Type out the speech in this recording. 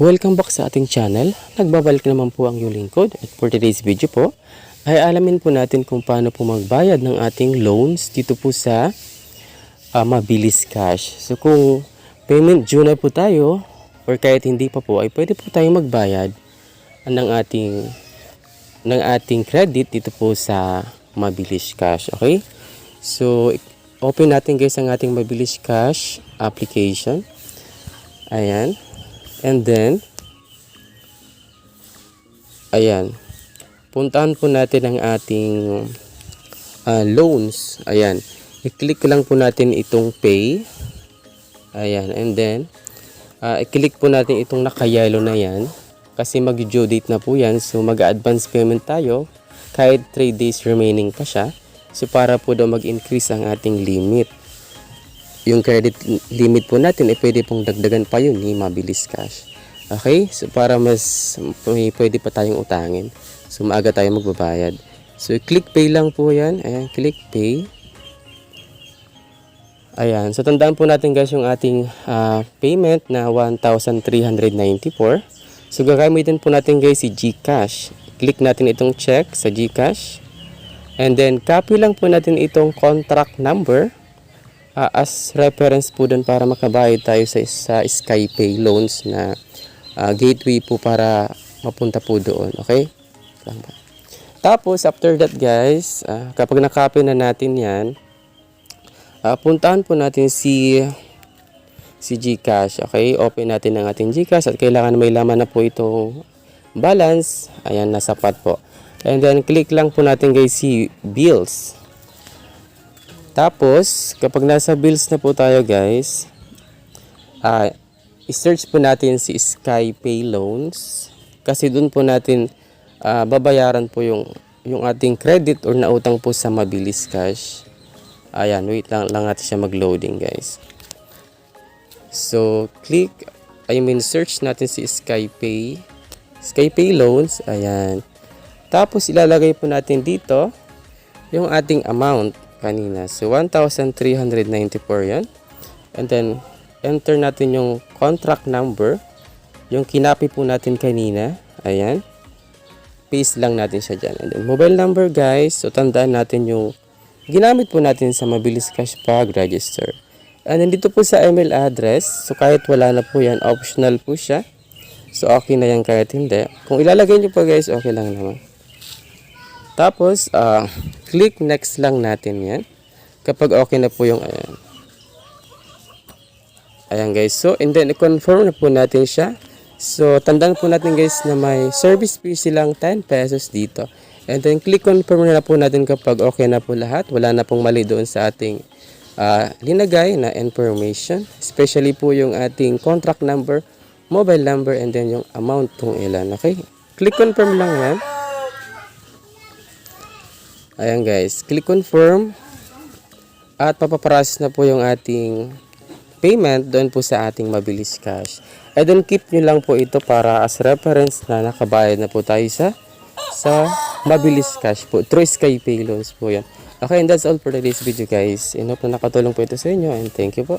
Welcome back sa ating channel. Nagbabalik naman po ang yung lingkod at for today's video po ay alamin po natin kung paano po magbayad ng ating loans dito po sa ah, Mabilis Cash. So kung payment due na po tayo or kahit hindi pa po ay pwede po tayong magbayad ng ating ng ating credit dito po sa Mabilis Cash. Okay? So open natin guys ang ating Mabilis Cash application. Ayan. And then, ayan, puntahan po natin ang ating ah, loans. Ayan, i-click lang po natin itong pay. Ayan, and then, ah, i-click po natin itong naka-yellow na yan. Kasi mag-due date na po yan. So, mag-advance payment tayo. Kahit 3 days remaining pa siya. So, para po daw mag-increase ang ating limit yung credit limit po natin ay pwede pong dagdagan pa yun ni Mabilis Cash. Okay? So para mas may pwede pa tayong utangin. So maaga tayo magbabayad. So click pay lang po yan. Ayan, click pay. Ayan. So tandaan po natin guys yung ating ah, payment na 1,394. So gagamitin po natin guys si GCash. Click natin itong check sa GCash. And then copy lang po natin itong contract number ah, as reference po dun para makabayad tayo sa, sa Skypay loans na ah, gateway po para mapunta po doon. Okay? Lang ba? Tapos, after that guys, ah, kapag nakopy na natin yan, ah, puntahan po natin si si Gcash. Okay? Open natin ang ating Gcash at kailangan may laman na po itong balance. Ayan, nasapat po. And then, click lang po natin guys si bills. Tapos, kapag nasa bills na po tayo guys, ah i-search po natin si Skypay Loans kasi doon po natin ah, babayaran po yung yung ating credit or nautang po sa Mabilis Cash. Ayan, wait lang, lang natin siya mag-loading guys. So, click, I mean search natin si Skypay. Skypay Loans, ayan. Tapos ilalagay po natin dito yung ating amount kanina. So, 1,394 yan. And then, enter natin yung contract number. Yung kinapi po natin kanina. Ayan. Paste lang natin siya dyan. And then, mobile number guys. So, tandaan natin yung ginamit po natin sa Mabilis Cash Pag Register. And then, dito po sa email address. So, kahit wala na po yan, optional po siya. So, okay na yan kahit hindi. Kung ilalagay nyo po guys, okay lang naman. Tapos, ah, click next lang natin yan. Kapag okay na po yung ayan. Ayan guys. So, and then, i-confirm na po natin siya. So, tandaan po natin guys na may service fee silang 10 pesos dito. And then, click confirm na po natin kapag okay na po lahat. Wala na pong mali doon sa ating ah, linagay na information. Especially po yung ating contract number, mobile number, and then yung amount kung ilan. Okay? Click confirm lang yan. Ayan guys, click confirm at papaprocess na po yung ating payment doon po sa ating mabilis cash. And then keep nyo lang po ito para as reference na nakabayad na po tayo sa sa mabilis cash po. Through Skypay loans po yan. Okay, and that's all for today's video guys. And hope na nakatulong po ito sa inyo and thank you po.